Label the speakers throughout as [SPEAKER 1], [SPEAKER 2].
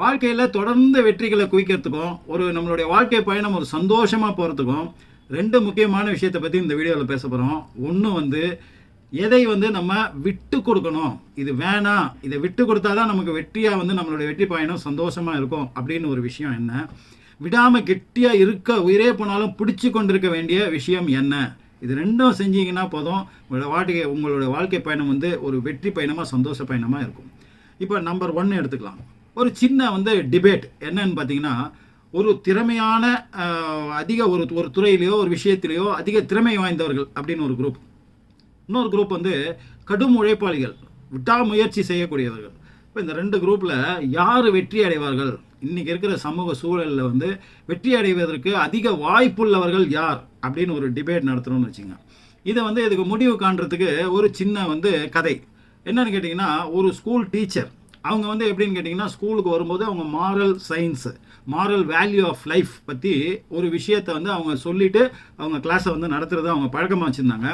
[SPEAKER 1] வாழ்க்கையில் தொடர்ந்து வெற்றிகளை குவிக்கிறதுக்கும் ஒரு நம்மளுடைய வாழ்க்கை பயணம் ஒரு சந்தோஷமாக போகிறதுக்கும் ரெண்டு முக்கியமான விஷயத்தை பற்றி இந்த வீடியோவில் பேச போகிறோம் ஒன்று வந்து எதை வந்து நம்ம விட்டு கொடுக்கணும்? இது வேணாம் இதை விட்டு கொடுத்தா தான் நமக்கு வெற்றியாக வந்து நம்மளுடைய வெற்றி பயணம் சந்தோஷமாக இருக்கும் அப்படின்னு ஒரு விஷயம் என்ன? விடாமல் கெட்டியாக இருக்க உயிரே போனாலும் பிடிச்சி கொண்டிருக்க வேண்டிய விஷயம் என்ன? இது ரெண்டும் செஞ்சீங்கன்னா போதும். உங்களோட வாழ்க்கை உங்களோட வாழ்க்கை பயணம் வந்து ஒரு வெற்றி பயணமாக சந்தோஷ பயணமாக இருக்கும். இப்போ நம்பர் ஒன்று எடுத்துக்கலாம். ஒரு சின்ன வந்து டிபேட் என்னன்னு பார்த்தீங்கன்னா ஒரு திறமையான அதிக ஒரு ஒரு துறையிலையோ ஒரு விஷயத்திலேயோ அதிக திறமை வாய்ந்தவர்கள் அப்படின்னு ஒரு குரூப் இன்னொரு குரூப் வந்து கடும் உழைப்பாளிகள் விட்டாமுயற்சி செய்யக்கூடியவர்கள். இப்போ இந்த ரெண்டு குரூப்பில் யார் வெற்றி அடைவார்கள்? இன்றைக்கி இருக்கிற சமூக சூழலில் வந்து வெற்றி அடைவதற்கு அதிக வாய்ப்புள்ளவர்கள் யார்? அப்படின்னு ஒரு டிபேட் நடத்துகிறோம்னு வச்சுங்க. இதை வந்து இதுக்கு முடிவு காண்றதுக்கு ஒரு சின்ன வந்து கதை. என்னன்னு கேட்டிங்கன்னா ஒரு ஸ்கூல் டீச்சர் அவங்க வந்து எப்படின்னு கேட்டிங்கன்னா ஸ்கூலுக்கு வரும்போது அவங்க moral science moral value of life பற்றி ஒரு விஷயத்தை வந்து அவங்க சொல்லிட்டு அவங்க கிளாஸை வந்து நடத்துகிறத அவங்க பழக்கமாக வச்சுருந்தாங்க.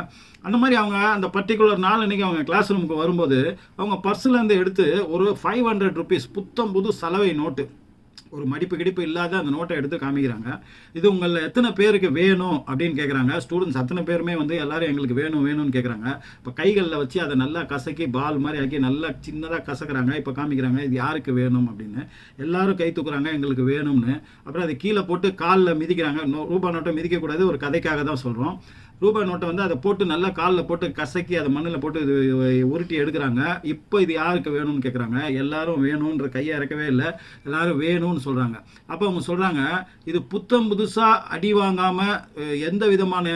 [SPEAKER 1] அந்த மாதிரி அவங்க அந்த பர்டிகுலர் நாள் அன்றைக்கி அவங்க கிளாஸ் ரூமுக்கு வரும்போது அவங்க பர்ஸ்லேருந்து எடுத்து ஒரு ஃபைவ் ஹண்ட்ரட் ருபீஸ் புத்தம் புது சலவை நோட்டு ஒரு மடிப்பு கிடிப்பு இல்லாத அந்த நோட்டை எடுத்து காமிக்கிறாங்க. இது உங்களில் எத்தனை பேருக்கு வேணும் அப்படின்னு கேட்குறாங்க ஸ்டூடெண்ட்ஸ் அத்தனை பேருமே வந்து எல்லாரும் எங்களுக்கு வேணும் வேணும்னு கேட்குறாங்க இப்போ கைகளில் வச்சு அதை நல்லா கசக்கி பால் மாதிரி ஆக்கி நல்லா சின்னதாக கசக்குறாங்க. இப்போ காமிக்கிறாங்க இது யாருக்கு வேணும்? அப்படின்னு. எல்லாரும் கை தூக்குறாங்க எங்களுக்கு வேணும்னு. அப்புறம் அதை கீழே போட்டு காலில் மிதிக்கிறாங்க. நோ- ரூபா நோட்டை மிதிக்கக்கூடாது ஒரு கதைக்காக தான் சொல்கிறோம் ரூபாய் நோட்டை வந்து அதை போட்டு நல்லா காலில் போட்டு கசக்கி அதை மண்ணில் போட்டு இது உருட்டி எடுக்கிறாங்க. இப்போ இது யாருக்கு வேணும்னு கேட்குறாங்க எல்லாரும் வேணுன்ற கையை இறக்கவே இல்லை. எல்லாரும் வேணும்னு சொல்கிறாங்க அப்போ அவங்க சொல்கிறாங்க இது புத்தம் புதுசாக அடி வாங்காமல் எந்த விதமான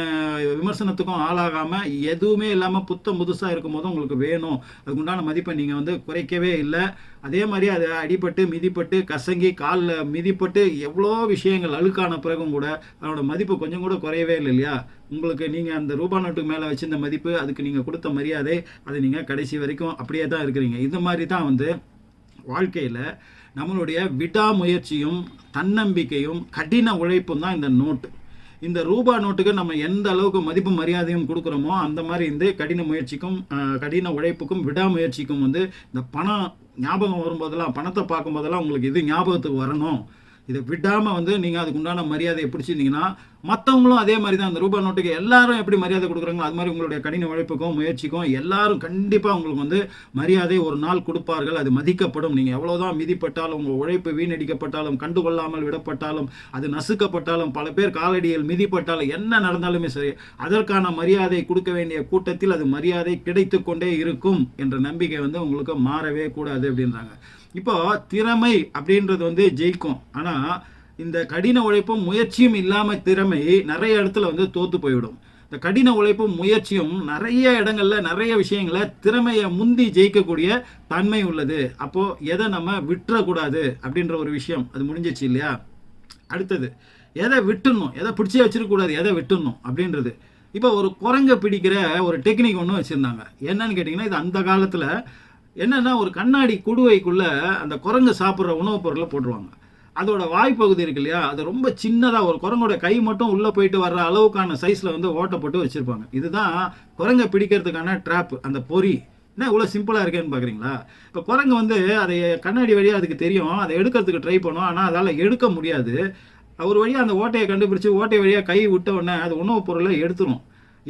[SPEAKER 1] விமர்சனத்துக்கும் ஆளாகாமல் எதுவுமே இல்லாமல் புத்தம் புதுசாக இருக்கும்போது உங்களுக்கு வேணும். அதுக்குண்டான மதிப்பை நீங்கள் வந்து குறைக்கவே இல்லை. அதே மாதிரி அது அடிபட்டு மிதிப்பட்டு கசங்கி காலில் மிதிப்பட்டு எவ்வளோ விஷயங்கள் அழுக்கான பிறகும் கூட அதோட மதிப்பு கொஞ்சம் கூட குறையவே இல்லை இல்லையா? உங்களுக்கு நீங்கள் அந்த ரூபா நோட்டுக்கு மேலே வச்சிருந்த மதிப்பு அதுக்கு நீங்கள் கொடுத்த மரியாதை அது நீங்கள் கடைசி வரைக்கும் அப்படியே தான் இருக்கிறீங்க. இந்த மாதிரி தான் வந்து வாழ்க்கையில் நம்மளுடைய விடாமுயற்சியும் தன்னம்பிக்கையும் கடின உழைப்பும் தான் இந்த நோட்டு. இந்த ரூபா நோட்டுக்கு நம்ம எந்த அளவுக்கு மதிப்பு மரியாதையும் கொடுக்குறோமோ அந்த மாதிரி இந்த கடின முயற்சிக்கும் கடின உழைப்புக்கும் விடாமுயற்சிக்கும் வந்து இந்த பணம் ஞாபகம் வரும்போதெல்லாம் பணத்தை பார்க்கும்போதெல்லாம் உங்களுக்கு இது ஞாபகத்துக்கு வரணும். இதை விடாமல் வந்து நீங்கள் அதுக்கு உண்டான மரியாதையை பிடிச்சிருந்தீங்கன்னா மற்றவங்களும் அதே மாதிரி தான். அந்த ரூபா நோட்டுக்கு எல்லாரும் எப்படி மரியாதை கொடுக்குறாங்களோ அது மாதிரி உங்களுடைய கடின உழைப்புக்கும் முயற்சிக்கும் எல்லாரும் கண்டிப்பாக உங்களுக்கு வந்து மரியாதை ஒரு நாள் கொடுப்பார்கள். அது மதிக்கப்படும். நீங்கள் எவ்வளோதான் மிதிப்பட்டாலும் உங்கள் உழைப்பு வீணடிக்கப்பட்டாலும் கண்டுகொள்ளாமல் விடப்பட்டாலும் அது நசுக்கப்பட்டாலும் பல பேர் காலடியில் மிதிப்பட்டாலும் என்ன நடந்தாலுமே சரி அதற்கான மரியாதை கொடுக்க வேண்டிய கூட்டத்தில் அது மரியாதை கிடைத்து கொண்டே இருக்கும் என்ற நம்பிக்கை வந்து உங்களுக்கு மாறவே கூடாது அப்படின்றாங்க. இப்போ திறமை அப்படின்றது வந்து ஜெயிக்கும். ஆனால் இந்த கடின உழைப்பும் முயற்சியும் இல்லாமல் திறமை நிறைய இடத்துல வந்து தோற்று போய்விடும். இந்த கடின உழைப்பும் முயற்சியும் நிறைய இடங்களில் நிறைய விஷயங்களை திறமையை முந்தி ஜெயிக்கக்கூடிய தன்மை உள்ளது. அப்போது எதை நம்ம விட்டுறக்கூடாது அப்படின்ற ஒரு விஷயம் அது முடிஞ்சிச்சு இல்லையா? அடுத்தது எதை விட்டுணும்? எதை பிடிச்சி வச்சிருக்கக்கூடாது எதை விட்டுடணும் அப்படின்றது. இப்போ ஒரு குரங்கை பிடிக்கிற ஒரு டெக்னிக் ஒன்று வச்சுருந்தாங்க. என்னன்னு கேட்டிங்கன்னா இது அந்த காலத்தில் என்னென்னா ஒரு கண்ணாடி குடுவைக்குள்ளே அந்த குரங்கு சாப்பிட்ற உணவுப் பொருளை போட்டுருவாங்க. அதோட வாய்ப்பகுதி இருக்கு இல்லையா? அது ரொம்ப சின்னதாக ஒரு குரங்கோட கை மட்டும் உள்ளே போயிட்டு வர்ற அளவுக்கான சைஸில் வந்து ஓட்டை போட்டு வச்சுருப்பாங்க. இதுதான் குரங்கை பிடிக்கிறதுக்கான ட்ராப் அந்த பொறி. என்ன இவ்வளோ சிம்பிளாக இருக்கேன்னு பார்க்குறீங்களா இப்போ குரங்கு வந்து அதை கண்ணாடி வழியாக அதுக்கு தெரியும். அதை எடுக்கிறதுக்கு ட்ரை பண்ணும். ஆனால் அதால் எடுக்க முடியாது. ஒரு வழியாக அந்த ஓட்டையை கண்டுபிடிச்சி ஓட்டை வழியாக கை விட்ட உடனே அது உணவுப் பொருளை எடுத்துரும்.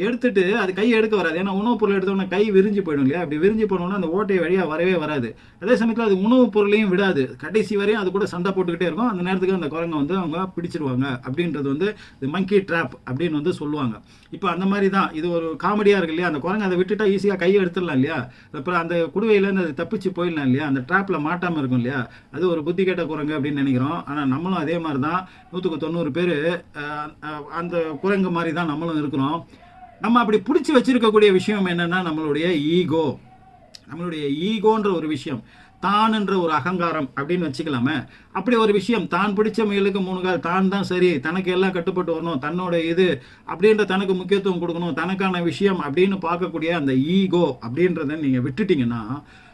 [SPEAKER 1] எடுத்துட்டு அது கை எடுக்க வராது. ஏன்னா உணவுப் பொருள் எடுத்த கை விரிஞ்சு போயிடும் இல்லையா? அப்படி விரிஞ்சு போனோம்னா அந்த ஓட்டை வழியாக வரவே வராது. அதே சமயத்தில் அது உணவுப் பொருளையும் விடாது. கடைசி வரையும் அது கூட சண்டை போட்டுக்கிட்டே இருக்கும். அந்த நேரத்துக்கு அந்த குரங்கை வந்து அவங்க பிடிச்சிருவாங்க. அப்படின்றது வந்து இது மங்கி ட்ராப் அப்படின்னு வந்து சொல்லுவாங்க. இப்போ அந்த மாதிரி தான். இது ஒரு காமெடியாக இருக்கு இல்லையா? அந்த குரங்கு அதை விட்டுட்டா ஈஸியாக கையை எடுத்துடலாம் இல்லையா? அப்புறம் அந்த குடுவையிலேருந்து அது தப்பிச்சு போயிடலாம் இல்லையா? அந்த ட்ராப்பில் மாட்டாமல் இருக்கும் இல்லையா? அது ஒரு புத்தி கேட்ட குரங்கு அப்படின்னு நினைக்கிறோம். ஆனால் நம்மளும் அதே மாதிரி தான். நூற்றுக்கு தொண்ணூறு பேர் அந்த குரங்கு மாதிரி தான் நம்மளும் இருக்கிறோம். நம்ம அப்படி பிடிச்சி வச்சிருக்கக்கூடிய விஷயம் என்னென்னா நம்மளுடைய ஈகோ. நம்மளுடைய ஈகோன்ற ஒரு விஷயம் தான்ன்ற ஒரு அகங்காரம் அப்படின்னு வச்சுக்கலாமே. அப்படி ஒரு விஷயம் தான் பிடிச்ச முயலுக்கு மூணு கால் தான் தான் சரி தனக்கு எல்லாம் கட்டுப்பட்டு வரணும் தன்னோட இது அப்படின்ற தனக்கு முக்கியத்துவம் கொடுக்கணும் தனக்கான விஷயம் அப்படின்னு பார்க்கக்கூடிய அந்த ஈகோ அப்படின்றத நீங்கள் விட்டுட்டீங்கன்னா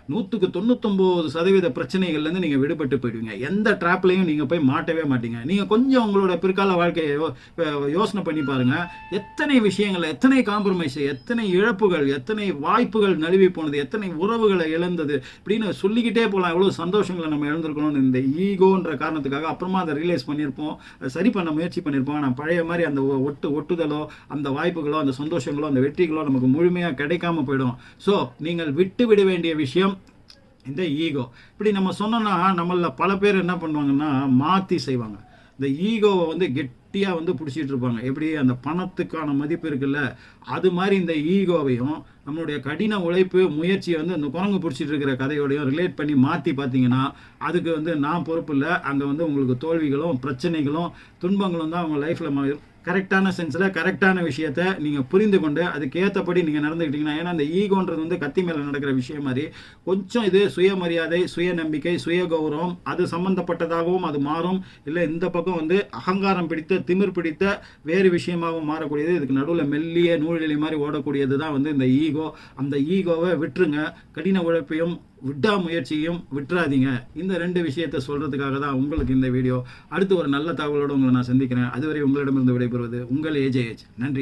[SPEAKER 1] நூற்றுக்கு தொண்ணூத்தொம்பது சதவீத பிரச்சனைகள்லேருந்து நீங்கள் விடுபட்டு போயிடுவீங்க. எந்த ட்ராப்லையும் நீங்கள் போய் மாட்டவே மாட்டீங்க. நீங்கள் கொஞ்சம் உங்களோட பிற்கால வாழ்க்கையை யோ- யோசனை பண்ணி பாருங்கள் எத்தனை விஷயங்கள் எத்தனை காம்ப்ரமைஸ் எத்தனை இழப்புகள் எத்தனை வாய்ப்புகள் நழுவி போனது எத்தனை உறவுகளை இழந்தது இப்படின்னு சொல்லிக்கிட்டே போகலாம் எவ்வளோ சந்தோஷங்களை நம்ம இழந்திருக்கணும்னு இந்த ஈகோன்ற காரணத்துக்காக அப்புறமா அதை ரியலைஸ் பண்ணியிருப்போம். சரி பண்ண முயற்சி பண்ணியிருப்போம். ஆனால் பழைய மாதிரி அந்த ஒ- ஒட்டு ஒட்டுதலோ அந்த வாய்ப்புகளோ அந்த சந்தோஷங்களோ அந்த வெற்றிகளோ நமக்கு முழுமையாக கிடைக்காம போயிடும். ஸோ நீங்கள் விட்டு விட வேண்டிய விஷயம் இந்த ஈகோ. இப்படி நம்ம சொன்னோன்னா நம்மள பல பேர் என்ன பண்ணுவாங்கன்னா மாற்றி செய்வாங்க. இந்த ஈகோவை வந்து கெட்டியாக வந்து பிடிச்சிட்டு இருப்பாங்க. எப்படி? அந்த பணத்துக்கான மதிப்பு இருக்குல்ல அது மாதிரி இந்த ஈகோவையும் நம்மளுடைய கடின உழைப்பு முயற்சியை வந்து இந்த குரங்கு பிடிச்சிட்டு இருக்கிற கதையோடையும் ரிலேட் பண்ணி மாற்றி பார்த்தீங்கன்னா அதுக்கு வந்து நான் பொறுப்பு இல்லை. அங்கே வந்து உங்களுக்கு தோல்விகளும் பிரச்சனைகளும் துன்பங்களும் தான் உங்கள் லைஃப்பில் கரெக்டான சென்ஸில் கரெக்டான விஷயத்த நீங்கள் புரிந்து கொண்டு அதுக்கேற்றபடி நீங்கள் நடந்துக்கிட்டிங்கன்னா ஏன்னா அந்த ஈகோன்றது வந்து கத்தி மேலே நடக்கிற விஷயம் மாதிரி கொஞ்சம் இது சுயமரியாதை சுய நம்பிக்கை சுய கௌரவம் அது சம்மந்தப்பட்டதாகவும் அது மாறும். இல்லை இந்த பக்கம் வந்து அகங்காரம் பிடித்த திமிர் பிடித்த வேறு விஷயமாகவும் மாறக்கூடியது. இதுக்கு நடுவில் மெல்லிய நூலிழி மாதிரி ஓடக்கூடியது தான் வந்து இந்த ஈகோ. அந்த ஈகோவை விட்டுருங்க. கடின உழைப்பையும் விடாமுயற்சியும் விட்டுறாதீங்க. இந்த ரெண்டு விஷயத்தை சொல்கிறதுக்காக தான் உங்களுக்கு இந்த வீடியோ. அடுத்து ஒரு நல்ல தகவலோடு உங்களை நான் சந்திக்கிறேன். அதுவரை உங்களிடமிருந்து விடைபெறுவது உங்கள் ஏஜேஎச். நன்றி.